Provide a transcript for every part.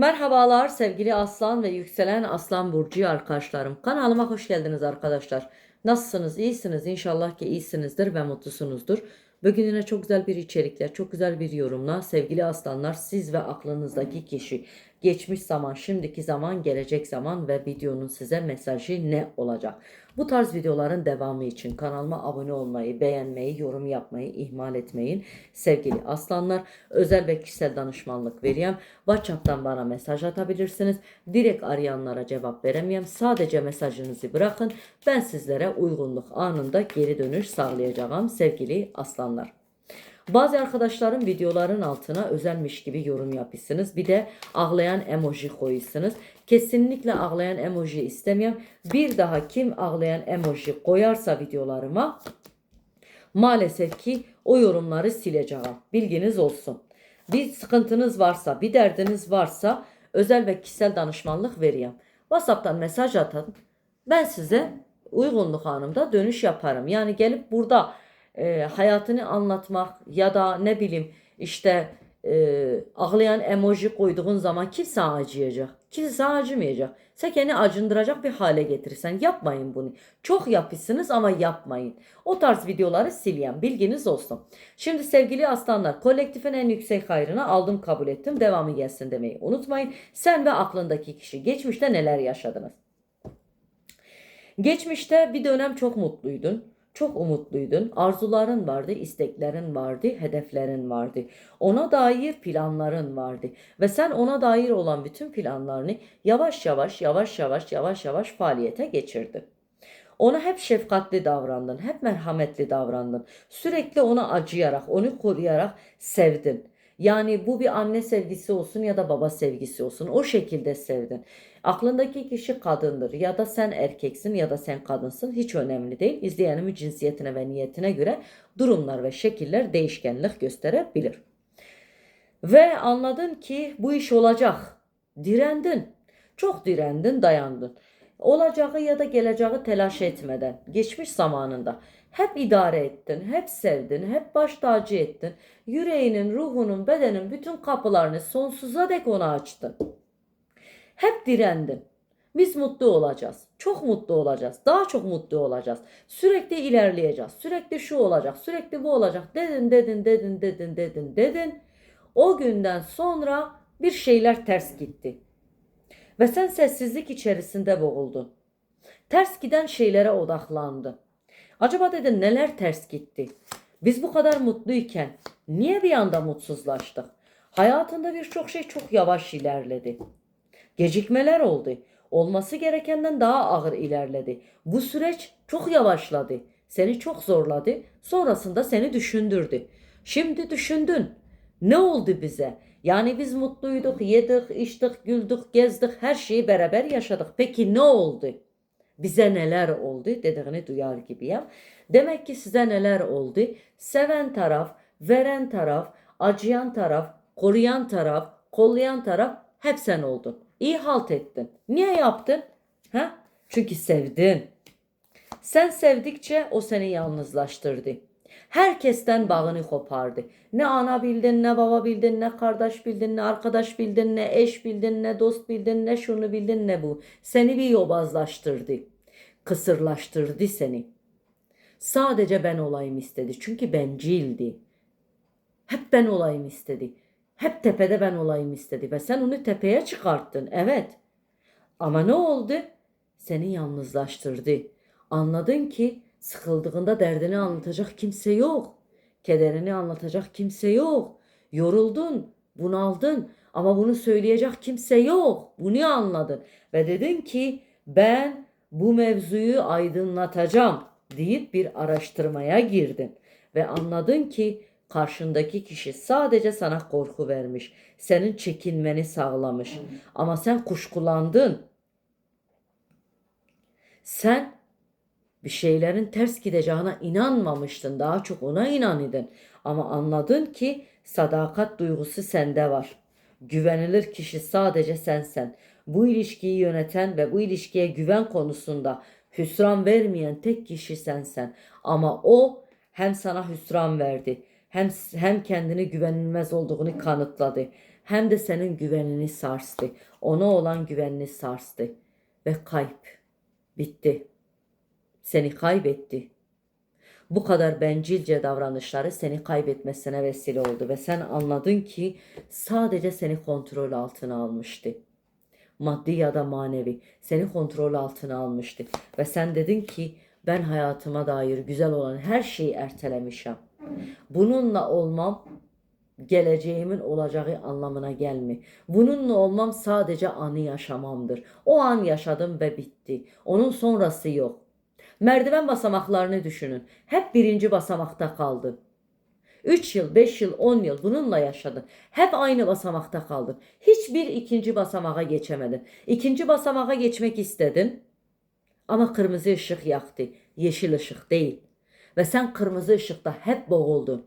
Merhabalar sevgili Aslan ve yükselen Aslan Burcu arkadaşlarım. Kanalıma hoş geldiniz arkadaşlar. Nasılsınız? İyisiniz. İnşallah ki iyisinizdir ve mutlusunuzdur. Bugün yine çok güzel bir içerikle, çok güzel bir yorumla sevgili aslanlar siz ve aklınızdaki kişi geçmiş zaman, şimdiki zaman, gelecek zaman ve videonun size mesajı ne olacak? Bu tarz videoların devamı için kanalıma abone olmayı, beğenmeyi, yorum yapmayı ihmal etmeyin. Sevgili aslanlar, özel ve kişisel danışmanlık vereyim. WhatsApp'tan bana mesaj atabilirsiniz. Direkt arayanlara cevap veremeyem. Sadece mesajınızı bırakın. Ben sizlere uygunluk anında geri dönüş sağlayacağım sevgili aslanlar. Bazı arkadaşlarım videoların altına özelmiş gibi yorum yapıyorsunuz. Bir de ağlayan emoji koyuyorsunuz. Kesinlikle ağlayan emoji istemiyorum. Bir daha kim ağlayan emoji koyarsa videolarıma maalesef ki o yorumları sileceğim. Bilginiz olsun. Bir sıkıntınız varsa, bir derdiniz varsa özel ve kişisel danışmanlık vereyim. WhatsApp'tan mesaj atın. Ben size uygunluk anımda dönüş yaparım. Yani gelip burada e, hayatını anlatmak ya da ne bileyim işte e, ağlayan emoji koyduğun zaman kimse acıyacak. Kimse acımayacak. Sen kendini acındıracak bir hale getirirsen yapmayın bunu. Çok yapıyorsunuz ama yapmayın. O tarz videoları sileyim. Bilginiz olsun. Şimdi sevgili aslanlar kolektifin en yüksek hayrına aldım kabul ettim. Devamı gelsin demeyi unutmayın. Sen ve aklındaki kişi geçmişte neler yaşadınız? Geçmişte bir dönem çok mutluydun. Çok umutluydun. Arzuların vardı, isteklerin vardı, hedeflerin vardı. Ona dair planların vardı. Ve sen ona dair olan bütün planlarını yavaş yavaş, yavaş yavaş, yavaş yavaş faaliyete geçirdin. Ona hep şefkatli davrandın, hep merhametli davrandın. Sürekli ona acıyarak, onu koruyarak sevdin. Yani bu bir anne sevgisi olsun ya da baba sevgisi olsun. O şekilde sevdin. Aklındaki kişi kadındır ya da sen erkeksin ya da sen kadınsın hiç önemli değil. İzleyenimin cinsiyetine ve niyetine göre durumlar ve şekiller değişkenlik gösterebilir. Ve anladın ki bu iş olacak. Direndin. Çok direndin, dayandın. Olacağı ya da geleceği telaş etmeden, geçmiş zamanında hep idare ettin, hep sevdin, hep baş tacı ettin. Yüreğinin, ruhunun, bedenin bütün kapılarını sonsuza dek ona açtın. Hep direndin. Biz mutlu olacağız. Çok mutlu olacağız. Daha çok mutlu olacağız. Sürekli ilerleyeceğiz. Sürekli şu olacak. Sürekli bu olacak. Dedin, dedin, dedin, dedin, dedin, dedin. O günden sonra bir şeyler ters gitti. Ve sen sessizlik içerisinde boğuldun. Ters giden şeylere odaklandın. Acaba dedin neler ters gitti? Biz bu kadar mutluyken niye bir anda mutsuzlaştık? Hayatında birçok şey çok yavaş ilerledi. Gecikmeler oldu. Olması gerekenden daha ağır ilerledi. Bu süreç çok yavaşladı. Seni çok zorladı. Sonrasında seni düşündürdü. Şimdi düşündün. Ne oldu bize? Yani biz mutluyduk, yedik, içtik, güldük, gezdik, her şeyi beraber yaşadık. Peki ne oldu? Bize neler oldu dediğini duyar gibiyim. Demek ki size neler oldu? Seven taraf, veren taraf, acıyan taraf, koruyan taraf, kollayan taraf hep sen oldun. İyi halt ettin. Niye yaptın? Ha? Çünkü sevdin. Sen sevdikçe o seni yalnızlaştırdı. Herkesten bağını kopardı. Ne ana bildin, ne baba bildin, ne kardeş bildin, ne arkadaş bildin, ne eş bildin, ne dost bildin, ne şunu bildin, ne bu. Seni bir yobazlaştırdı. Kısırlaştırdı seni. Sadece ben olayım istedi. Çünkü bencildi. Hep ben olayım istedi. Hep tepede ben olayım istedi. Ve sen onu tepeye çıkarttın. Evet. Ama ne oldu? Seni yalnızlaştırdı. Anladın ki sıkıldığında derdini anlatacak kimse yok. Kederini anlatacak kimse yok. Yoruldun, bunaldın ama bunu söyleyecek kimse yok. Bunu anladın ve dedin ki ben bu mevzuyu aydınlatacağım deyip bir araştırmaya girdin ve anladın ki karşındaki kişi sadece sana korku vermiş. Senin çekinmeni sağlamış. Ama sen kuşkulandın. Sen bir şeylerin ters gideceğine inanmamıştın. Daha çok ona inanırdın. Ama anladın ki sadakat duygusu sende var. Güvenilir kişi sadece sensen. Bu ilişkiyi yöneten ve bu ilişkiye güven konusunda hüsran vermeyen tek kişi sensen. Ama o hem sana hüsran verdi hem hem kendini güvenilmez olduğunu kanıtladı hem de senin güvenini sarstı. Ona olan güvenini sarstı. Ve kayıp. Bitti. Seni kaybetti. Bu kadar bencilce davranışları seni kaybetmesine vesile oldu ve sen anladın ki sadece seni kontrol altına almıştı. Maddi ya da manevi seni kontrol altına almıştı ve sen dedin ki ben hayatıma dair güzel olan her şeyi ertelemişim. Bununla olmam geleceğimin olacağı anlamına gelmi. Bununla olmam sadece anı yaşamamdır. O an yaşadım ve bitti. Onun sonrası yok. Merdiven basamaklarını düşünün. Hep birinci basamakta kaldın. 3 yıl, 5 yıl, 10 yıl bununla yaşadın. Hep aynı basamakta kaldın. Hiçbir ikinci basamağa geçemedin. İkinci basamağa geçmek istedin. Ama kırmızı ışık yaktı. Yeşil ışık değil. Ve sen kırmızı ışıkta hep boğuldun.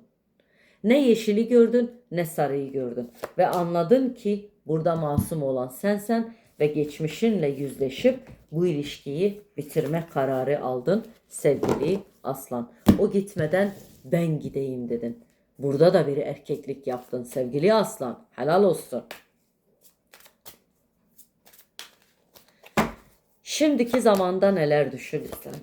Ne yeşili gördün ne sarıyı gördün. Ve anladın ki burada masum olan sensen ve geçmişinle yüzleşip bu ilişkiyi bitirme kararı aldın sevgili aslan. O gitmeden ben gideyim dedin. Burada da bir erkeklik yaptın sevgili aslan. Helal olsun. Şimdiki zamanda neler düşünürsen.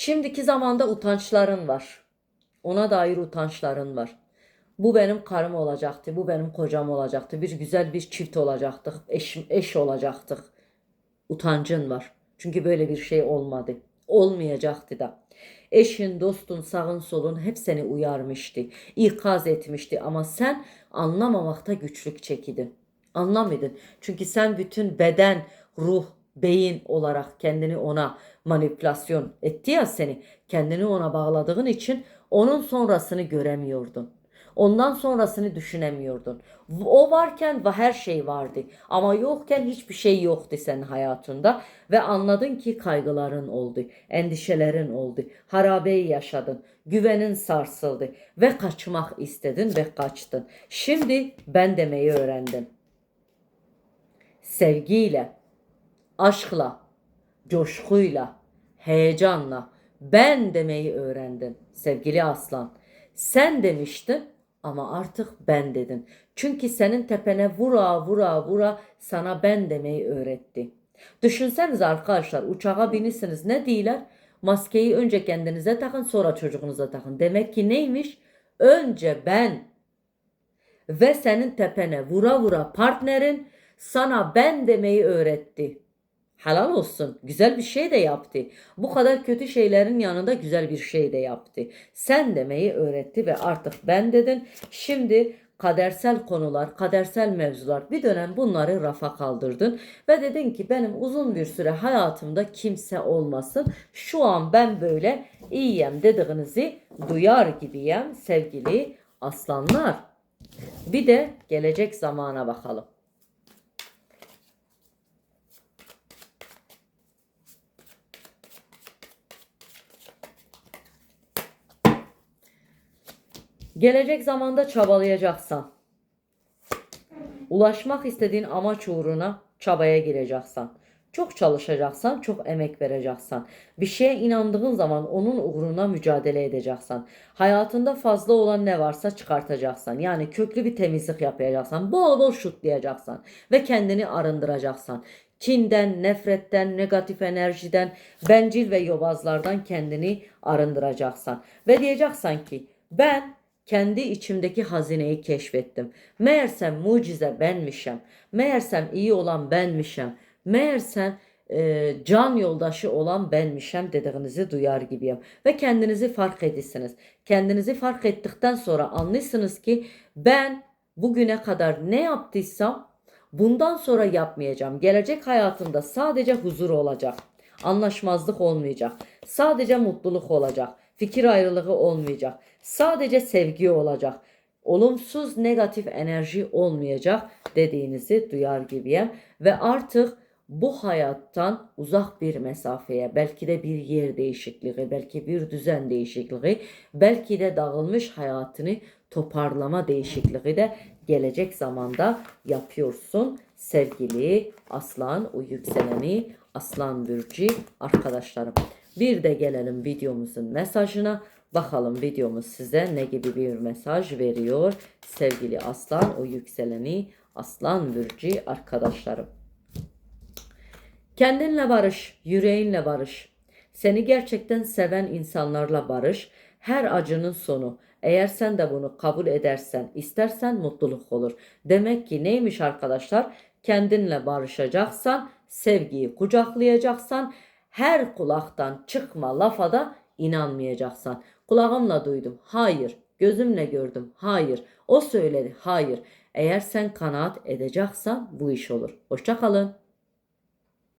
Şimdiki zamanda utançların var. Ona dair utançların var. Bu benim karım olacaktı, bu benim kocam olacaktı. Bir güzel bir çift olacaktık, eş, eş olacaktık. Utancın var. Çünkü böyle bir şey olmadı. Olmayacaktı da. Eşin, dostun, sağın solun hep seni uyarmıştı, ikaz etmişti ama sen anlamamakta güçlük çekidin. Anlamadın. Çünkü sen bütün beden, ruh, beyin olarak kendini ona manipülasyon etti ya seni. Kendini ona bağladığın için onun sonrasını göremiyordun. Ondan sonrasını düşünemiyordun. O varken her şey vardı ama yokken hiçbir şey yoktu senin hayatında ve anladın ki kaygıların oldu, endişelerin oldu, harabeyi yaşadın, güvenin sarsıldı ve kaçmak istedin ve kaçtın. Şimdi ben demeyi öğrendim. Sevgiyle, aşkla, coşkuyla, heyecanla ben demeyi öğrendin sevgili aslan. Sen demiştin ama artık ben dedin. Çünkü senin tepene vura vura vura sana ben demeyi öğretti. Düşünseniz arkadaşlar uçağa binirsiniz ne diyorlar? Maskeyi önce kendinize takın sonra çocuğunuza takın. Demek ki neymiş? Önce ben ve senin tepene vura vura partnerin sana ben demeyi öğretti. Helal olsun. Güzel bir şey de yaptı. Bu kadar kötü şeylerin yanında güzel bir şey de yaptı. Sen demeyi öğretti ve artık ben dedin. Şimdi kadersel konular, kadersel mevzular bir dönem bunları rafa kaldırdın ve dedin ki benim uzun bir süre hayatımda kimse olmasın. Şu an ben böyle iyiyim dediğinizi duyar gibiyim sevgili aslanlar. Bir de gelecek zamana bakalım. Gelecek zamanda çabalayacaksan, ulaşmak istediğin amaç uğruna çabaya gireceksen, çok çalışacaksan, çok emek vereceksen, bir şeye inandığın zaman onun uğruna mücadele edeceksen, hayatında fazla olan ne varsa çıkartacaksan, yani köklü bir temizlik yapacaksan, bol bol şutlayacaksan ve kendini arındıracaksan, kinden, nefretten, negatif enerjiden, bencil ve yobazlardan kendini arındıracaksan ve diyeceksen ki ben kendi içimdeki hazineyi keşfettim. Meğersem mucize benmişim. Meğersem iyi olan benmişim. Meğersem e, can yoldaşı olan benmişim dediğinizi duyar gibiyim. Ve kendinizi fark edisiniz. Kendinizi fark ettikten sonra anlıyorsunuz ki ben bugüne kadar ne yaptıysam bundan sonra yapmayacağım. Gelecek hayatımda sadece huzur olacak. Anlaşmazlık olmayacak. Sadece mutluluk olacak. Fikir ayrılığı olmayacak. Sadece sevgi olacak. Olumsuz negatif enerji olmayacak dediğinizi duyar gibiyim. Ve artık bu hayattan uzak bir mesafeye, belki de bir yer değişikliği, belki bir düzen değişikliği, belki de dağılmış hayatını toparlama değişikliği de gelecek zamanda yapıyorsun sevgili aslan, o yükseleni aslan burcu arkadaşlarım. Bir de gelelim videomuzun mesajına. Bakalım videomuz size ne gibi bir mesaj veriyor sevgili aslan, o yükseleni aslan burcu arkadaşlarım. Kendinle barış, yüreğinle barış. Seni gerçekten seven insanlarla barış. Her acının sonu. Eğer sen de bunu kabul edersen, istersen mutluluk olur. Demek ki neymiş arkadaşlar? Kendinle barışacaksan, sevgiyi kucaklayacaksan, her kulaktan çıkma lafa da inanmayacaksan. Kulağımla duydum. Hayır. Gözümle gördüm. Hayır. O söyledi. Hayır. Eğer sen kanaat edeceksen bu iş olur. Hoşça kalın.